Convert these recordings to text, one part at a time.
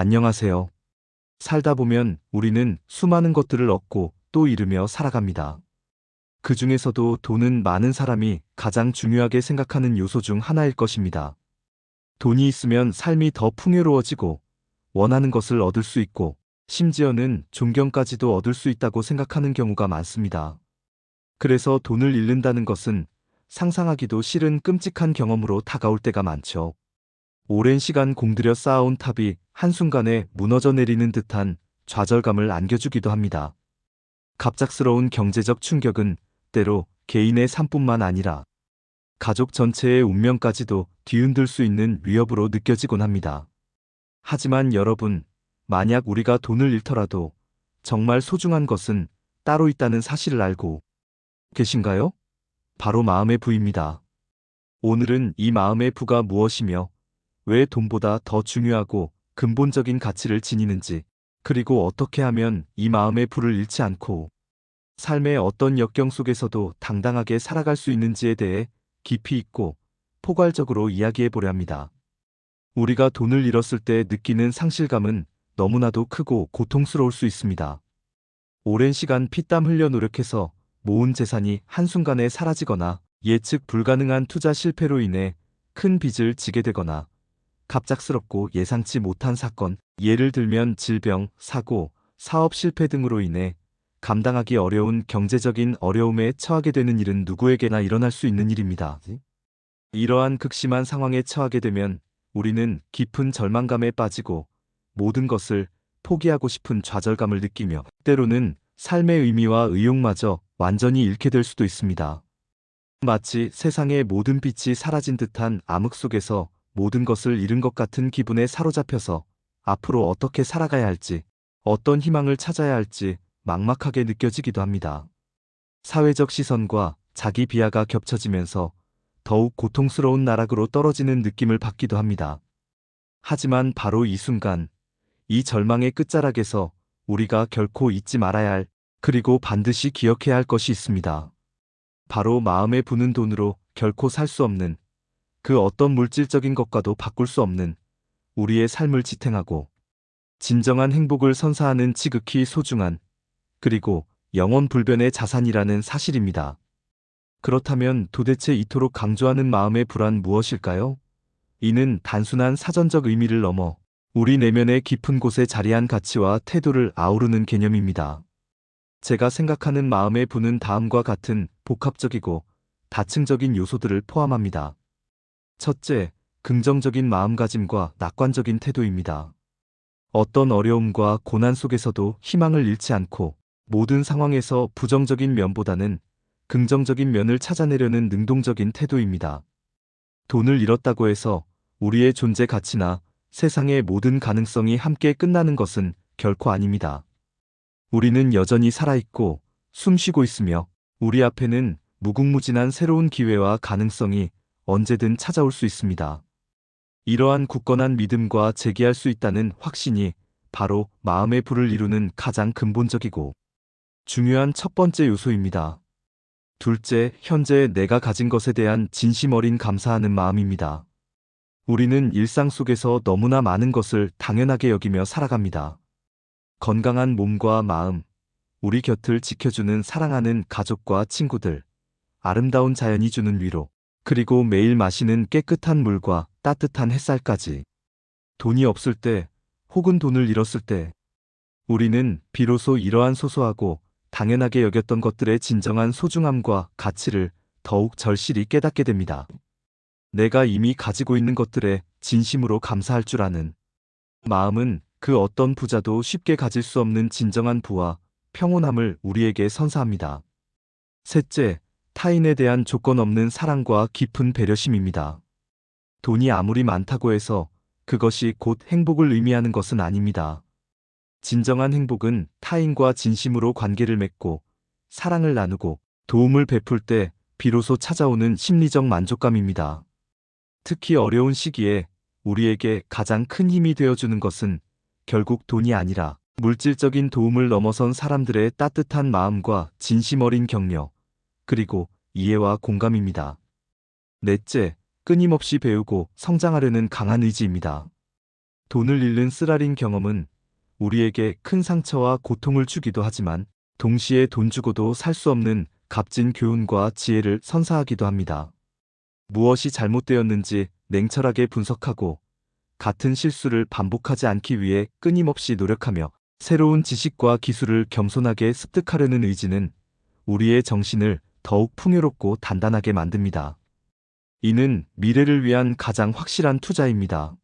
안녕하세요. 살다 보면 우리는 수많은 것들을 얻고 또 잃으며 살아갑니다. 그 중에서도 돈은 많은 사람이 가장 중요하게 생각하는 요소 중 하나일 것입니다. 돈이 있으면 삶이 더 풍요로워지고 원하는 것을 얻을 수 있고 심지어는 존경까지도 얻을 수 있다고 생각하는 경우가 많습니다. 그래서 돈을 잃는다는 것은 상상하기도 싫은 끔찍한 경험으로 다가올 때가 많죠. 오랜 시간 공들여 쌓아온 탑이 한순간에 무너져 내리는 듯한 좌절감을 안겨주기도 합니다. 갑작스러운 경제적 충격은 때로 개인의 삶뿐만 아니라 가족 전체의 운명까지도 뒤흔들 수 있는 위협으로 느껴지곤 합니다. 하지만 여러분, 만약 우리가 돈을 잃더라도 정말 소중한 것은 따로 있다는 사실을 알고 계신가요? 바로 마음의 부입니다. 오늘은 이 마음의 부가 무엇이며 왜 돈보다 더 중요하고 근본적인 가치를 지니는지, 그리고 어떻게 하면 이 마음의 부를 잃지 않고 삶의 어떤 역경 속에서도 당당하게 살아갈 수 있는지에 대해 깊이 있고 포괄적으로 이야기해 보려 합니다. 우리가 돈을 잃었을 때 느끼는 상실감은 너무나도 크고 고통스러울 수 있습니다. 오랜 시간 피땀 흘려 노력해서 모은 재산이 한순간에 사라지거나 예측 불가능한 투자 실패로 인해 큰 빚을 지게 되거나 갑작스럽고 예상치 못한 사건, 예를 들면 질병, 사고, 사업 실패 등으로 인해 감당하기 어려운 경제적인 어려움에 처하게 되는 일은 누구에게나 일어날 수 있는 일입니다. 이러한 극심한 상황에 처하게 되면 우리는 깊은 절망감에 빠지고 모든 것을 포기하고 싶은 좌절감을 느끼며 때로는 삶의 의미와 의욕마저 완전히 잃게 될 수도 있습니다. 마치 세상의 모든 빛이 사라진 듯한 암흑 속에서 모든 것을 잃은 것 같은 기분에 사로잡혀서 앞으로 어떻게 살아가야 할지, 어떤 희망을 찾아야 할지 막막하게 느껴지기도 합니다. 사회적 시선과 자기 비하가 겹쳐지면서 더욱 고통스러운 나락으로 떨어지는 느낌을 받기도 합니다. 하지만 바로 이 순간, 이 절망의 끝자락에서 우리가 결코 잊지 말아야 할, 그리고 반드시 기억해야 할 것이 있습니다. 바로 마음에 부는 돈으로 결코 살 수 없는, 그 어떤 물질적인 것과도 바꿀 수 없는 우리의 삶을 지탱하고 진정한 행복을 선사하는 지극히 소중한 그리고 영원 불변의 자산이라는 사실입니다. 그렇다면 도대체 이토록 강조하는 마음의 불안 무엇일까요? 이는 단순한 사전적 의미를 넘어 우리 내면의 깊은 곳에 자리한 가치와 태도를 아우르는 개념입니다. 제가 생각하는 마음의 부는 다음과 같은 복합적이고 다층적인 요소들을 포함합니다. 첫째, 긍정적인 마음가짐과 낙관적인 태도입니다. 어떤 어려움과 고난 속에서도 희망을 잃지 않고 모든 상황에서 부정적인 면보다는 긍정적인 면을 찾아내려는 능동적인 태도입니다. 돈을 잃었다고 해서 우리의 존재 가치나 세상의 모든 가능성이 함께 끝나는 것은 결코 아닙니다. 우리는 여전히 살아있고 숨 쉬고 있으며 우리 앞에는 무궁무진한 새로운 기회와 가능성이 언제든 찾아올 수 있습니다. 이러한 굳건한 믿음과 재기할 수 있다는 확신이 바로 마음의 불을 이루는 가장 근본적이고 중요한 첫 번째 요소입니다. 둘째, 현재 내가 가진 것에 대한 진심 어린 감사하는 마음입니다. 우리는 일상 속에서 너무나 많은 것을 당연하게 여기며 살아갑니다. 건강한 몸과 마음, 우리 곁을 지켜주는 사랑하는 가족과 친구들, 아름다운 자연이 주는 위로, 그리고 매일 마시는 깨끗한 물과 따뜻한 햇살까지. 돈이 없을 때, 혹은 돈을 잃었을 때, 우리는 비로소 이러한 소소하고 당연하게 여겼던 것들의 진정한 소중함과 가치를 더욱 절실히 깨닫게 됩니다. 내가 이미 가지고 있는 것들에 진심으로 감사할 줄 아는 마음은 그 어떤 부자도 쉽게 가질 수 없는 진정한 부와 평온함을 우리에게 선사합니다. 셋째, 타인에 대한 조건 없는 사랑과 깊은 배려심입니다. 돈이 아무리 많다고 해서 그것이 곧 행복을 의미하는 것은 아닙니다. 진정한 행복은 타인과 진심으로 관계를 맺고 사랑을 나누고 도움을 베풀 때 비로소 찾아오는 심리적 만족감입니다. 특히 어려운 시기에 우리에게 가장 큰 힘이 되어주는 것은 결국 돈이 아니라 물질적인 도움을 넘어선 사람들의 따뜻한 마음과 진심 어린 격려, 그리고 이해와 공감입니다. 넷째, 끊임없이 배우고 성장하려는 강한 의지입니다. 돈을 잃는 쓰라린 경험은 우리에게 큰 상처와 고통을 주기도 하지만 동시에 돈 주고도 살 수 없는 값진 교훈과 지혜를 선사하기도 합니다. 무엇이 잘못되었는지 냉철하게 분석하고 같은 실수를 반복하지 않기 위해 끊임없이 노력하며 새로운 지식과 기술을 겸손하게 습득하려는 의지는 우리의 정신을 더욱 풍요롭고 단단하게 만듭니다. 이는 미래를 위한 가장 확실한 투자입니다.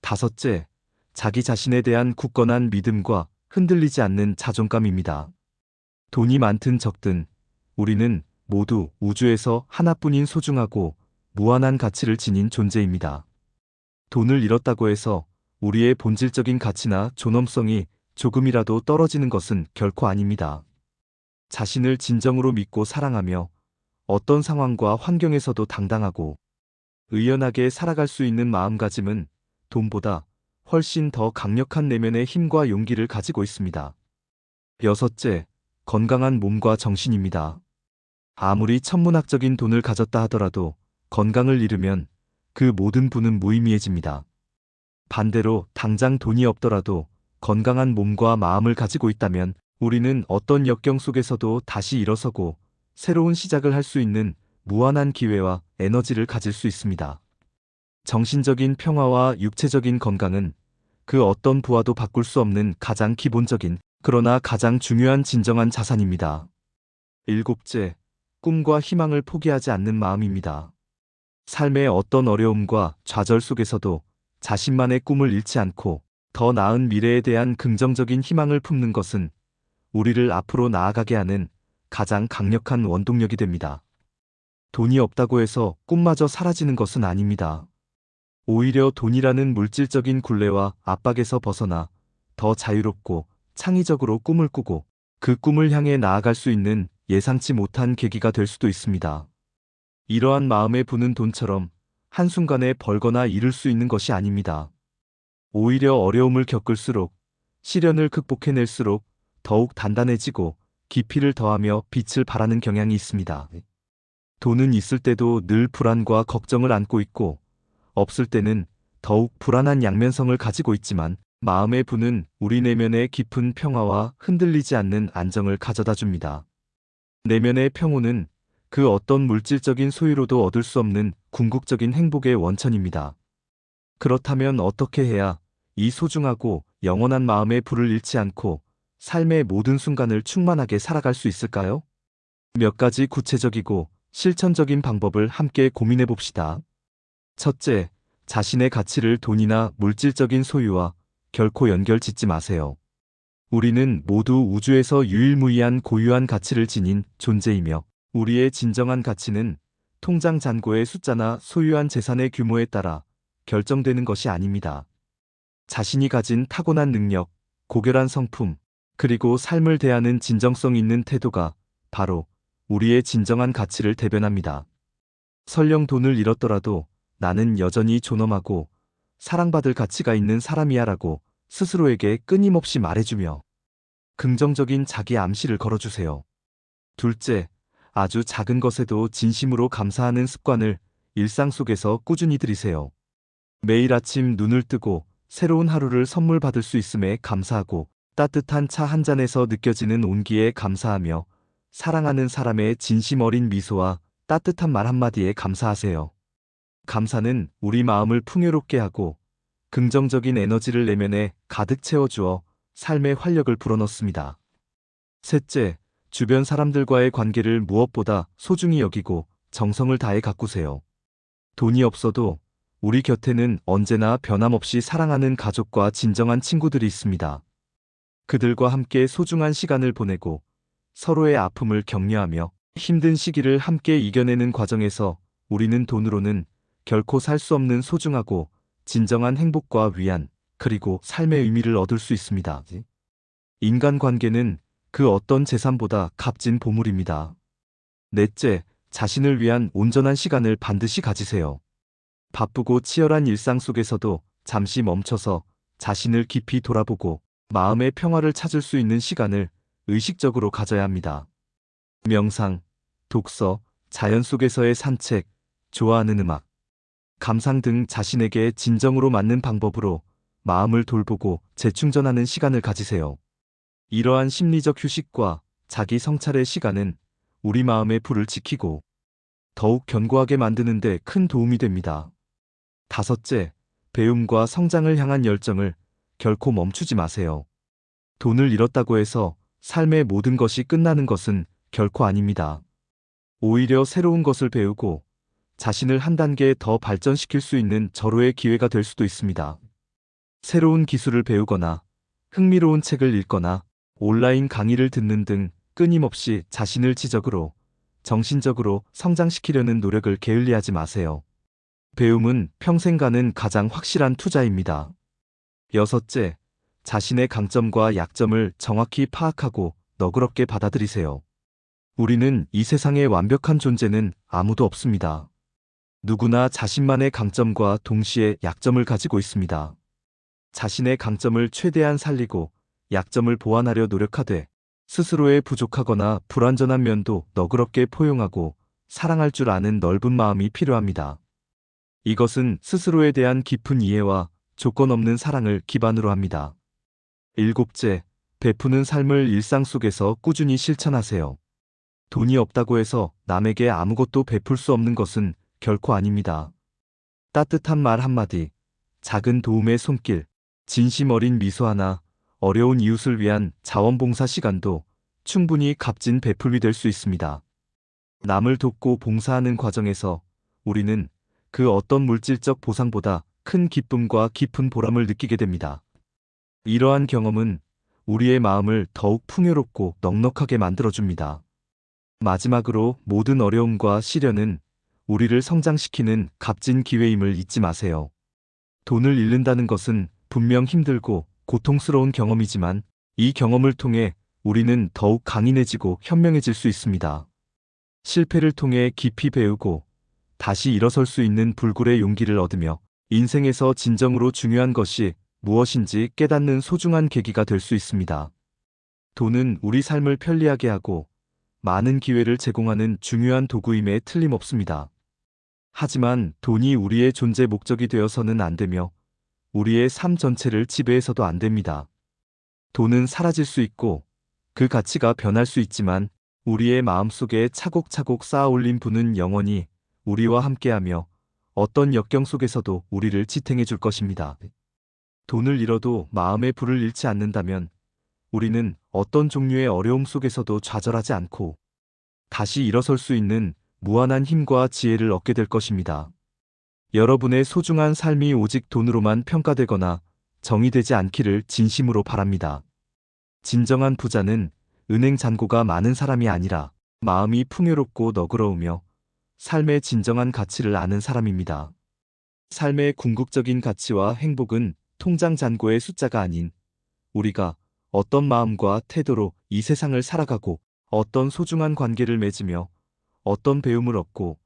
다섯째, 자기 자신에 대한 굳건한 믿음과 흔들리지 않는 자존감입니다. 돈이 많든 적든 우리는 모두 우주에서 하나뿐인 소중하고 무한한 가치를 지닌 존재입니다. 돈을 잃었다고 해서 우리의 본질적인 가치나 존엄성이 조금이라도 떨어지는 것은 결코 아닙니다. 자신을 진정으로 믿고 사랑하며 어떤 상황과 환경에서도 당당하고 의연하게 살아갈 수 있는 마음가짐은 돈보다 훨씬 더 강력한 내면의 힘과 용기를 가지고 있습니다. 여섯째, 건강한 몸과 정신입니다. 아무리 천문학적인 돈을 가졌다 하더라도 건강을 잃으면 그 모든 부는 무의미해집니다. 반대로 당장 돈이 없더라도 건강한 몸과 마음을 가지고 있다면 우리는 어떤 역경 속에서도 다시 일어서고 새로운 시작을 할 수 있는 무한한 기회와 에너지를 가질 수 있습니다. 정신적인 평화와 육체적인 건강은 그 어떤 부와도 바꿀 수 없는 가장 기본적인 그러나 가장 중요한 진정한 자산입니다. 일곱째, 꿈과 희망을 포기하지 않는 마음입니다. 삶의 어떤 어려움과 좌절 속에서도 자신만의 꿈을 잃지 않고 더 나은 미래에 대한 긍정적인 희망을 품는 것은 우리를 앞으로 나아가게 하는 가장 강력한 원동력이 됩니다. 돈이 없다고 해서 꿈마저 사라지는 것은 아닙니다. 오히려 돈이라는 물질적인 굴레와 압박에서 벗어나 더 자유롭고 창의적으로 꿈을 꾸고 그 꿈을 향해 나아갈 수 있는 예상치 못한 계기가 될 수도 있습니다. 이러한 마음에 부는 돈처럼 한순간에 벌거나 잃을 수 있는 것이 아닙니다. 오히려 어려움을 겪을수록 시련을 극복해낼수록 더욱 단단해지고 깊이를 더하며 빛을 발하는 경향이 있습니다. 돈은 있을 때도 늘 불안과 걱정을 안고 있고 없을 때는 더욱 불안한 양면성을 가지고 있지만 마음의 부는 우리 내면의 깊은 평화와 흔들리지 않는 안정을 가져다 줍니다. 내면의 평온은 그 어떤 물질적인 소유로도 얻을 수 없는 궁극적인 행복의 원천입니다. 그렇다면 어떻게 해야 이 소중하고 영원한 마음의 불을 잃지 않고 삶의 모든 순간을 충만하게 살아갈 수 있을까요? 몇 가지 구체적이고 실천적인 방법을 함께 고민해 봅시다. 첫째, 자신의 가치를 돈이나 물질적인 소유와 결코 연결 짓지 마세요. 우리는 모두 우주에서 유일무이한 고유한 가치를 지닌 존재이며 우리의 진정한 가치는 통장 잔고의 숫자나 소유한 재산의 규모에 따라 결정되는 것이 아닙니다. 자신이 가진 타고난 능력, 고결한 성품, 그리고 삶을 대하는 진정성 있는 태도가 바로 우리의 진정한 가치를 대변합니다. 설령 돈을 잃었더라도 나는 여전히 존엄하고 사랑받을 가치가 있는 사람이야 라고 스스로에게 끊임없이 말해주며 긍정적인 자기 암시를 걸어주세요. 둘째, 아주 작은 것에도 진심으로 감사하는 습관을 일상 속에서 꾸준히 들이세요. 매일 아침 눈을 뜨고 새로운 하루를 선물 받을 수 있음에 감사하고 따뜻한 차 한 잔에서 느껴지는 온기에 감사하며 사랑하는 사람의 진심 어린 미소와 따뜻한 말 한마디에 감사하세요. 감사는 우리 마음을 풍요롭게 하고 긍정적인 에너지를 내면에 가득 채워주어 삶의 활력을 불어넣습니다. 셋째, 주변 사람들과의 관계를 무엇보다 소중히 여기고 정성을 다해 가꾸세요. 돈이 없어도 우리 곁에는 언제나 변함없이 사랑하는 가족과 진정한 친구들이 있습니다. 그들과 함께 소중한 시간을 보내고 서로의 아픔을 격려하며 힘든 시기를 함께 이겨내는 과정에서 우리는 돈으로는 결코 살 수 없는 소중하고 진정한 행복과 위안, 그리고 삶의 의미를 얻을 수 있습니다. 인간 관계는 그 어떤 재산보다 값진 보물입니다. 넷째, 자신을 위한 온전한 시간을 반드시 가지세요. 바쁘고 치열한 일상 속에서도 잠시 멈춰서 자신을 깊이 돌아보고 마음의 평화를 찾을 수 있는 시간을 의식적으로 가져야 합니다. 명상, 독서, 자연 속에서의 산책, 좋아하는 음악, 감상 등 자신에게 진정으로 맞는 방법으로 마음을 돌보고 재충전하는 시간을 가지세요. 이러한 심리적 휴식과 자기 성찰의 시간은 우리 마음의 불을 지키고 더욱 견고하게 만드는 데 큰 도움이 됩니다. 다섯째, 배움과 성장을 향한 열정을 결코 멈추지 마세요. 돈을 잃었다고 해서 삶의 모든 것이 끝나는 것은 결코 아닙니다. 오히려 새로운 것을 배우고 자신을 한 단계 더 발전시킬 수 있는 절호의 기회가 될 수도 있습니다. 새로운 기술을 배우거나 흥미로운 책을 읽거나 온라인 강의를 듣는 등 끊임없이 자신을 지적으로 정신적으로 성장시키려는 노력을 게을리하지 마세요. 배움은 평생 가는 가장 확실한 투자입니다. 여섯째, 자신의 강점과 약점을 정확히 파악하고 너그럽게 받아들이세요. 우리는 이 세상에 완벽한 존재는 아무도 없습니다. 누구나 자신만의 강점과 동시에 약점을 가지고 있습니다. 자신의 강점을 최대한 살리고 약점을 보완하려 노력하되 스스로의 부족하거나 불완전한 면도 너그럽게 포용하고 사랑할 줄 아는 넓은 마음이 필요합니다. 이것은 스스로에 대한 깊은 이해와 조건 없는 사랑을 기반으로 합니다. 일곱째, 베푸는 삶을 일상 속에서 꾸준히 실천하세요. 돈이 없다고 해서 남에게 아무것도 베풀 수 없는 것은 결코 아닙니다. 따뜻한 말 한마디, 작은 도움의 손길, 진심 어린 미소 하나, 어려운 이웃을 위한 자원봉사 시간도 충분히 값진 베풀이 될 수 있습니다. 남을 돕고 봉사하는 과정에서 우리는 그 어떤 물질적 보상보다 큰 기쁨과 깊은 보람을 느끼게 됩니다. 이러한 경험은 우리의 마음을 더욱 풍요롭고 넉넉하게 만들어줍니다. 마지막으로 모든 어려움과 시련은 우리를 성장시키는 값진 기회임을 잊지 마세요. 돈을 잃는다는 것은 분명 힘들고 고통스러운 경험이지만 이 경험을 통해 우리는 더욱 강인해지고 현명해질 수 있습니다. 실패를 통해 깊이 배우고 다시 일어설 수 있는 불굴의 용기를 얻으며 인생에서 진정으로 중요한 것이 무엇인지 깨닫는 소중한 계기가 될 수 있습니다. 돈은 우리 삶을 편리하게 하고 많은 기회를 제공하는 중요한 도구임에 틀림없습니다. 하지만 돈이 우리의 존재 목적이 되어서는 안 되며 우리의 삶 전체를 지배해서도 안 됩니다. 돈은 사라질 수 있고 그 가치가 변할 수 있지만 우리의 마음속에 차곡차곡 쌓아 올린 분은 영원히 우리와 함께하며 어떤 역경 속에서도 우리를 지탱해 줄 것입니다. 돈을 잃어도 마음의 불을 잃지 않는다면 우리는 어떤 종류의 어려움 속에서도 좌절하지 않고 다시 일어설 수 있는 무한한 힘과 지혜를 얻게 될 것입니다. 여러분의 소중한 삶이 오직 돈으로만 평가되거나 정의되지 않기를 진심으로 바랍니다. 진정한 부자는 은행 잔고가 많은 사람이 아니라 마음이 풍요롭고 너그러우며 삶의 진정한 가치를 아는 사람입니다. 삶의 궁극적인 가치와 행복은 통장 잔고의 숫자가 아닌 우리가 어떤 마음과 태도로 이 세상을 살아가고 어떤 소중한 관계를 맺으며 어떤 배움을 얻고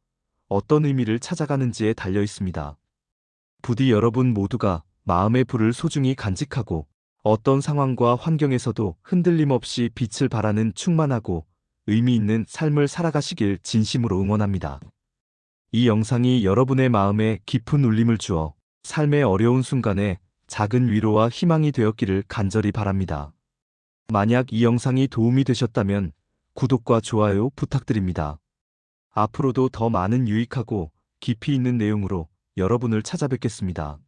어떤 의미를 찾아가는지에 달려 있습니다. 부디 여러분 모두가 마음의 불을 소중히 간직하고 어떤 상황과 환경에서도 흔들림 없이 빛을 발하는 충만하고 의미 있는 삶을 살아가시길 진심으로 응원합니다. 이 영상이 여러분의 마음에 깊은 울림을 주어 삶의 어려운 순간에 작은 위로와 희망이 되었기를 간절히 바랍니다. 만약 이 영상이 도움이 되셨다면 구독과 좋아요 부탁드립니다. 앞으로도 더 많은 유익하고 깊이 있는 내용으로 여러분을 찾아뵙겠습니다.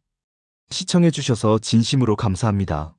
시청해주셔서 진심으로 감사합니다.